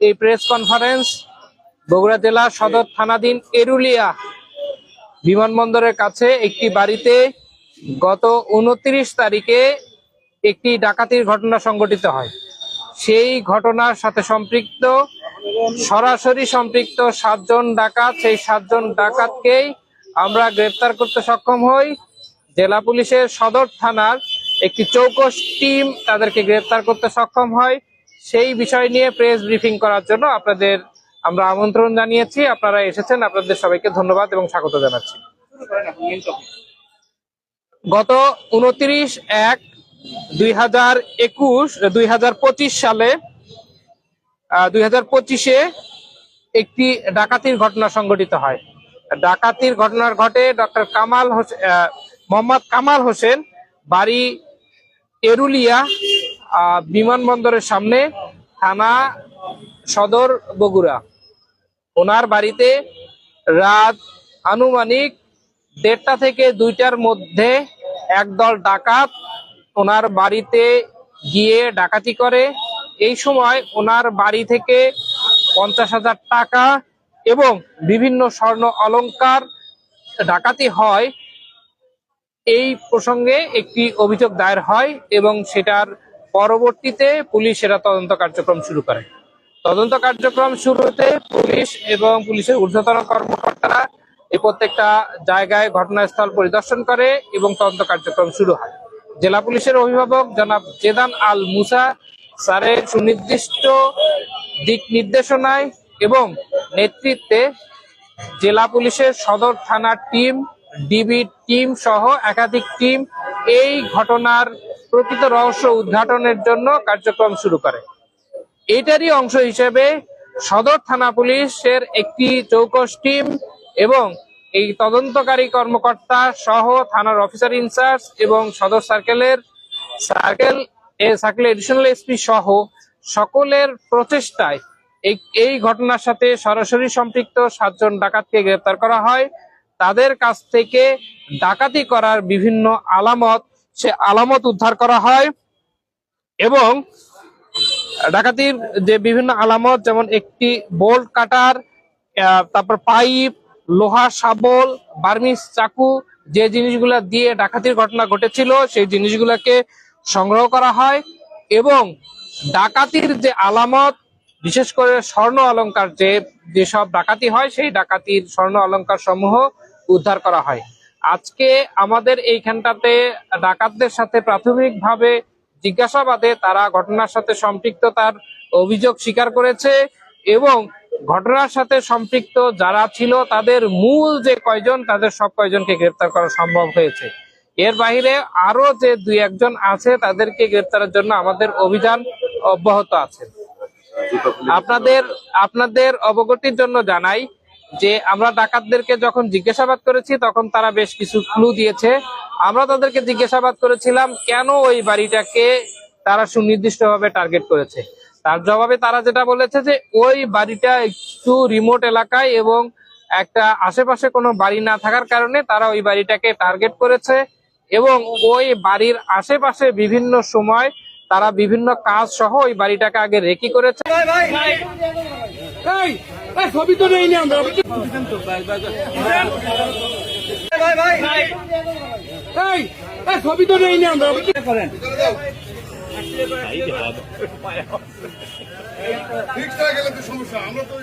এই press conference Bogura জেলা সদর থানাধীন এরুলিয়া বিমানবন্দরের কাছে একটি বাড়িতে গত উনত্রিশ তারিখে একটি ডাকাতির ঘটনা সংঘটিত হয়। সেই ঘটনার সাথে সম্পৃক্ত, সরাসরি সম্পৃক্ত সাতজন ডাকাত, সেই সাতজন ডাকাতকেই আমরা গ্রেপ্তার করতে সক্ষম হই। জেলা পুলিশের সদর থানার একটি চৌকস টিম তাদেরকে গ্রেপ্তার করতে সক্ষম হয়। সেই বিষয় নিয়ে প্রেস ব্রিফিং করার জন্য আপনাদের আমরা আমন্ত্রণ জানিয়েছি। আপনারা এসেছেন, আপনাদের সবাইকে ধন্যবাদ এবং স্বাগত জানাচ্ছি। গত উনত্রিশ এক দুই হাজার একুশ, দুই হাজার পঁচিশ সালে দুই হাজার পঁচিশে একটি ডাকাতির ঘটনা সংঘটিত হয়। ডাকাতির ঘটনার ঘটে ডক্টর কামাল হোসেন মোহাম্মদ কামাল হোসেন, বাড়ি এরুলিয়া বিমানবন্দরের সামনে থানা সদর বগুড়া। ওনার বাড়িতে রাত আনুমানিক দেড়টা থেকে দুইটার মধ্যে একদল ডাকাত ওনার বাড়িতে গিয়ে ডাকাতি করে। এই সময় ওনার বাড়ি থেকে পঞ্চাশ হাজার টাকা এবং বিভিন্ন স্বর্ণ অলংকার ডাকাতি হয়। এই প্রসঙ্গে একটি অভিযোগ দায়ের হয় এবং সেটার পরবর্তীতে পুলিশ সেটা তদন্ত কার্যক্রম শুরু করে। তদন্ত কার্যক্রম শুরুতে পুলিশ এবং পুলিশের ঊর্ধ্বতন কর্মকর্তারা এই প্রত্যেকটা জায়গায় ঘটনাস্থল পরিদর্শন করে এবং তদন্ত কার্যক্রম শুরু হয়। জেলা পুলিশের অভিভাবক জনাব জেদান আল মুসা স্যারের সুনির্দিষ্ট দিক নির্দেশনায় এবং নেতৃত্বে জেলা পুলিশের সদর থানার টিম, ডিবি টিম সহ একাধিক টিম এই ঘটনার প্রকৃত রহস্য উদ্ঘাটনের জন্য কার্যক্রম শুরু করে। এটারই অংশ হিসেবে সদর থানা পুলিশের একটি চৌকস টিম এবং এই তদন্তকারী কর্মকর্তা সহ থানার অফিসার ইনচার্জ এবং সদর সার্কেলের সার্কেল সার্কেল এডিশনাল এসপি সহ সকলের প্রচেষ্টায় এই ঘটনার সাথে সরাসরি সম্পৃক্ত সাতজন ডাকাতকে গ্রেপ্তার করা হয়। তাদের কাছ থেকে ডাকাতি করার বিভিন্ন আলামত সে আলামত উদ্ধার করা হয় এবং ডাকাতির যে বিভিন্ন আলামত, যেমন একটি বোল্ট কাটার তারপর পাইপ লোহার শাবল বার্মিস চাকু, যে জিনিসগুলা দিয়ে ডাকাতির ঘটনা ঘটেছিল, সেই জিনিসগুলোকে সংগ্রহ করা হয় এবং ডাকাতির যে আলামত, বিশেষ করে স্বর্ণ অলঙ্কার যে, যেসব ডাকাতি হয়, সেই ডাকাতির স্বর্ণ অলংকার সমূহ উদ্ধার করা হয়। আজকে আমাদের এইখানটাতে ডাকাতদের সাথে প্রাথমিকভাবে জিজ্ঞাসাবাদে তারা ঘটনার সাথে সম্পৃক্ততার অভিযোগ স্বীকার করেছে এবং ঘটনার সাথে সম্পৃক্ত যারা ছিল তাদের মূল যে কয়জন, তাদের সব কয়জনকে গ্রেপ্তার করা সম্ভব হয়েছে। এর বাইরে আরও যে দুই একজন আছে, তাদেরকে গ্রেপ্তারের জন্য আমাদের অভিযান অব্যাহত আছে। আপনাদের আপনাদের অবগতির জন্য জানাই যে আমরা ডাকাতদেরকে যখন জিজ্ঞাসাবাদ করেছি তখন তারা বেশ কিছু ক্লু দিয়েছে। আমরা তাদেরকে জিজ্ঞাসাবাদ করেছিলাম কেন ওই বাড়িটাকে তারা সুনির্দিষ্টভাবে টার্গেট করেছে? তার জবাবে তারা যেটা বলেছে যে ওই বাড়িটা একটু রিমোট এলাকায় এবং একটা আশেপাশে কোনো বাড়ি না থাকার কারণে তারা ওই বাড়িটাকে টার্গেট করেছে এবং ওই বাড়ির আশেপাশে বিভিন্ন সময় তারা বিভিন্ন কাজ সহ ওই বাড়িটাকে আগে রেকি করেছে। ছবি তো নেই আমরা। ছবি তো নেই আমরা। করেন সমস্যা আমরা তো